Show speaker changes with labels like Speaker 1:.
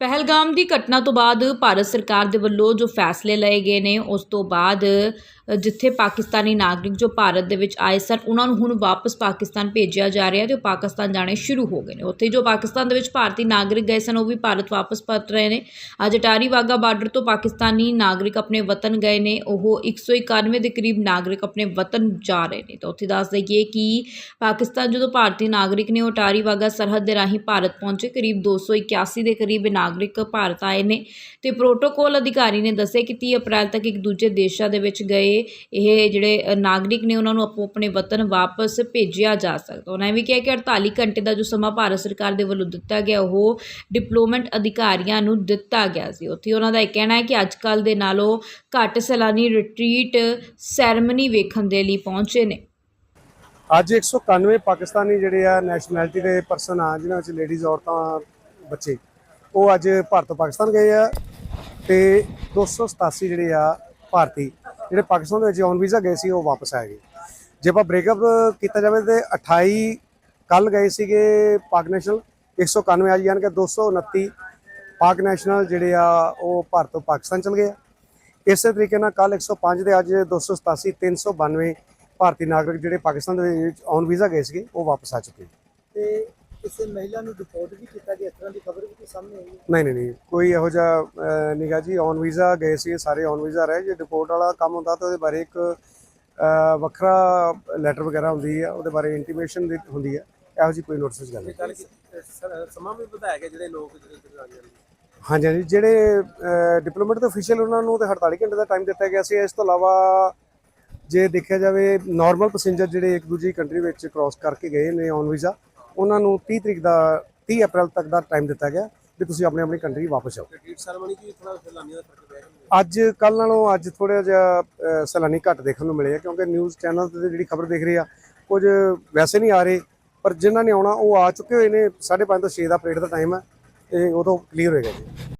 Speaker 1: ਪਹਿਲਗਾਮ ਦੀ ਘਟਨਾ ਤੋਂ ਬਾਅਦ ਭਾਰਤ ਸਰਕਾਰ ਦੇ ਵੱਲੋਂ ਜੋ ਫੈਸਲੇ ਲਏ ਗਏ ਨੇ, ਉਸ ਤੋਂ ਬਾਅਦ ਜਿੱਥੇ ਪਾਕਿਸਤਾਨੀ ਨਾਗਰਿਕ ਜੋ ਭਾਰਤ ਦੇ ਵਿੱਚ ਆਏ ਸਨ, ਉਹਨਾਂ ਨੂੰ ਹੁਣ ਵਾਪਸ ਪਾਕਿਸਤਾਨ ਭੇਜਿਆ ਜਾ ਰਿਹਾ ਤੇ ਉਹ ਪਾਕਿਸਤਾਨ ਜਾਣੇ ਸ਼ੁਰੂ ਹੋ ਗਏ ਨੇ। ਉੱਥੇ ਜੋ ਪਾਕਿਸਤਾਨ ਦੇ ਵਿੱਚ ਭਾਰਤੀ ਨਾਗਰਿਕ ਗਏ ਸਨ, ਉਹ ਵੀ ਭਾਰਤ ਵਾਪਸ ਪਰਤ ਰਹੇ ਨੇ। ਅੱਜ ਅਟਾਰੀ ਵਾਗਾ ਬਾਰਡਰ ਤੋਂ ਪਾਕਿਸਤਾਨੀ ਨਾਗਰਿਕ ਆਪਣੇ ਵਤਨ ਗਏ ਨੇ, ਉਹ 191 ਦੇ ਕਰੀਬ ਨਾਗਰਿਕ ਆਪਣੇ ਵਤਨ ਜਾ ਰਹੇ ਨੇ। ਤਾਂ ਉੱਥੇ ਦੱਸ ਦਈਏ ਕਿ ਪਾਕਿਸਤਾਨ ਜਦੋਂ ਭਾਰਤੀ ਨਾਗਰਿਕ ਨੇ, ਉਹ ਅਟਾਰੀ ਵਾਗਾ ਸਰਹੱਦ ਦੇ ਰਾਹੀਂ ਭਾਰਤ ਪਹੁੰਚੇ, ਕਰੀਬ 281 ਦੇ ਕਰੀਬ ਇਹ ਨਾਗਰਿਕ ਭਾਰਤ ਆਏ ਨੇ ਤੇ ਪ੍ਰੋਟੋਕੋਲ ਅਧਿਕਾਰੀ ਨੇ ਦੱਸਿਆ ਕਿ 30 ਅਪ੍ਰੈਲ ਤੱਕ ਇੱਕ ਦੂਜੇ ਦੇਸ਼ਾਂ ਦੇ ਵਿੱਚ ਗਏ ਇਹ ਜਿਹੜੇ ਨਾਗਰਿਕ ਨੇ ਉਹਨਾਂ ਨੂੰ ਆਪੋ ਆਪਣੇ ਵਤਨ ਵਾਪਸ ਭੇਜਿਆ ਜਾ ਸਕਦਾ। ਉਹਨਾਂ ਨੇ ਵੀ ਕਿਹਾ ਕਿ 48 ਘੰਟੇ ਦਾ ਜੋ ਸਮਾਂ ਭਾਰਤ ਸਰਕਾਰ ਦੇ ਵੱਲੋਂ ਦਿੱਤਾ ਗਿਆ, ਉਹ ਡਿਪਲੋਮੈਟ ਅਧਿਕਾਰੀਆਂ ਨੂੰ ਦਿੱਤਾ ਗਿਆ ਸੀ। ਉੱਥੇ ਉਹਨਾਂ ਦਾ ਇਹ ਕਹਿਣਾ ਹੈ ਕਿ ਅੱਜ ਕੱਲ ਦੇ ਨਾਲੋਂ ਘੱਟ ਸੈਲਾਨੀ ਰਿਟਰੀਟ ਸੈਰਮਨੀ ਵੇਖਣ ਦੇ ਲਈ ਪਹੁੰਚੇ ਨੇ।
Speaker 2: ਅੱਜ 191 ਪਾਕਿਸਤਾਨੀ ਜਿਹੜੇ ਆ ਨੈਸ਼ਨੈਲਿਟੀ ਦੇ ਪਰਸਨ ਆ, ਜਿਨ੍ਹਾਂ ਵਿੱਚ ਲੇਡੀਜ਼ ਔਰਤਾਂ, ਬੱਚੇ। ਉਹ ਅੱਜ ਭਾਰਤ ਤੋਂ ਪਾਕਿਸਤਾਨ ਗਏ ਆ ਤੇ 287 ਜਿਹੜੇ ਆ ਭਾਰਤੀ ਜਿਹੜੇ ਪਾਕਿਸਤਾਨ ਦੇ ਵਿੱਚ ਔਨ ਵੀਜ਼ਾ ਗਏ ਸੀ, ਉਹ ਵਾਪਸ ਆ ਗਏ। ਜੇ ਆਪਾਂ ਬ੍ਰੇਕਅਪ ਕੀਤਾ ਜਾਵੇ ਤੇ 28 ਕੱਲ ਗਏ ਸੀਗੇ ਪਾਕ ਨੈਸ਼ਨਲ 191 ਅੱਜ ਯਾਨੀ ਕਿ 229 ਪਾਕ ਨੈਸ਼ਨਲ ਜਿਹੜੇ ਆ, ਉਹ ਭਾਰਤ ਤੋਂ ਪਾਕਿਸਤਾਨ ਚਲ ਗਏ ਆ। ਇਸੇ ਤਰੀਕੇ ਨਾਲ ਕੱਲ 105 ਦੇ ਅੱਜ 287 392 ਭਾਰਤੀ ਨਾਗਰਿਕ ਜਿਹੜੇ ਪਾਕਿਸਤਾਨ ਦੇ ਵਿੱਚ ਔਨ ਵੀਜ਼ਾ ਗਏ ਸੀਗੇ, ਉਹ ਵਾਪਸ ਆ ਚੁੱਕੇ
Speaker 3: ਤੇ ਕਿਸੇ ਮਹਿਲਾ ਨੂੰ ਡਿਪੋਰਟ ਵੀ ਕੀਤਾ ਗਿਆ ਇਸ ਤਰ੍ਹਾਂ ਦੀ ਖਬਰ ਵੀ ਕੋਈ ਸਾਹਮਣੇ ਆਈ ਹੈ?
Speaker 2: ਨਹੀਂ ਨਹੀਂ ਨਹੀਂ। ਕੋਈ ਇਹੋ ਜਿਹਾ ਨਿਗਾ ਜੀ ਔਨ ਵੀਜ਼ਾ ਗਏ ਸੀ ਸਾਰੇ ਔਨ ਵੀਜ਼ਾ ਰਹੇ। ਜੇ ਡਿਪੋਰਟ ਵਾਲਾ ਕੰਮ ਹੁੰਦਾ ਤਾਂ ਉਹਦੇ ਬਾਰੇ ਇੱਕ ਵੱਖਰਾ ਲੈਟਰ ਵਗੈਰਾ ਹੁੰਦੀ ਹੈ ਉਹਦੇ ਬਾਰੇ ਇੰਟੀਮੇਸ਼ਨ ਹੁੰਦੀ ਹੈ। ਇਹੋ ਜੀ ਕੋਈ ਨੋਟਿਸ ਗੱਲ ਨਹੀਂ।
Speaker 3: ਸਮਾਂ ਵੀ ਵਧਾਇਆ ਗਿਆ ਜਿਹੜੇ ਲੋਕ ਜਿਹੜੇ ਆ ਜਾਂਦੇ
Speaker 2: ਹਾਂਜੀ ਹਾਂਜੀ। ਜਿਹੜੇ ਡਿਪਲੋਮੇਟ ਤੇ ਅਫੀਸ਼ੀਅਲ ਉਹਨਾਂ ਨੂੰ ਤੇ 48 ਘੰਟੇ ਦਾ ਟਾਈਮ ਦਿੱਤਾ ਗਿਆ ਸੀ। ਇਸ ਤੋਂ ਇਲਾਵਾ ਜੇ ਦੇਖਿਆ ਜਾਵੇ ਨਾਰਮਲ ਪੈਸੇਂਜਰ ਜਿਹੜੇ ਇੱਕ ਦੂਜੀ ਕੰਟਰੀ ਵਿੱਚ ਕ੍ਰਾਸ ਕਰਕੇ ਗਏ ਨੇ ਔਨ ਵੀਜ਼ਾ ਉਹਨਾਂ ਨੂੰ 30 ਤਰੀਕ ਦਾ 30 ਅਪ੍ਰੈਲ ਤੱਕ ਦਾ ਟਾਈਮ ਦਿੱਤਾ ਗਿਆ ਵੀ ਤੁਸੀਂ ਆਪਣੀ ਆਪਣੀ ਕੰਟਰੀ ਵਾਪਸ ਆਓ।
Speaker 3: ਰਿਟਰੀਟ ਸੈਰੇਮਨੀ ਕੀ ਥੋੜਾ ਸੈਲਾਨੀਆਂ ਦਾ ਫ਼ਰਕ ਪਿਆ? ਹੈ
Speaker 2: ਅੱਜ ਕੱਲ ਨਾਲੋਂ ਅੱਜ ਥੋੜਾ ਜਿਹਾ ਸੈਲਾਨੀ ਘੱਟ ਦੇਖਣ ਨੂੰ ਮਿਲੇ ਆ ਕਿਉਂਕਿ ਨਿਊਜ਼ ਚੈਨਲ ਤੇ ਜਿਹੜੀ ਖਬਰ ਦੇਖ ਰਹੇ ਆ ਕੁਝ ਵੈਸੇ ਨਹੀਂ ਆ ਰਹੇ ਪਰ ਜਿਨ੍ਹਾਂ ਨੇ ਆਉਣਾ ਉਹ ਆ ਚੁੱਕੇ ਹੋਏ ਨੇ 5:30 ਤੋਂ 6 ਦਾ ਪਰੇਡ ਦਾ ਟਾਈਮ ਹੈ ਇਹ ਉਦੋਂ ਕਲੀਅਰ ਹੋਏਗਾ ਜੀ।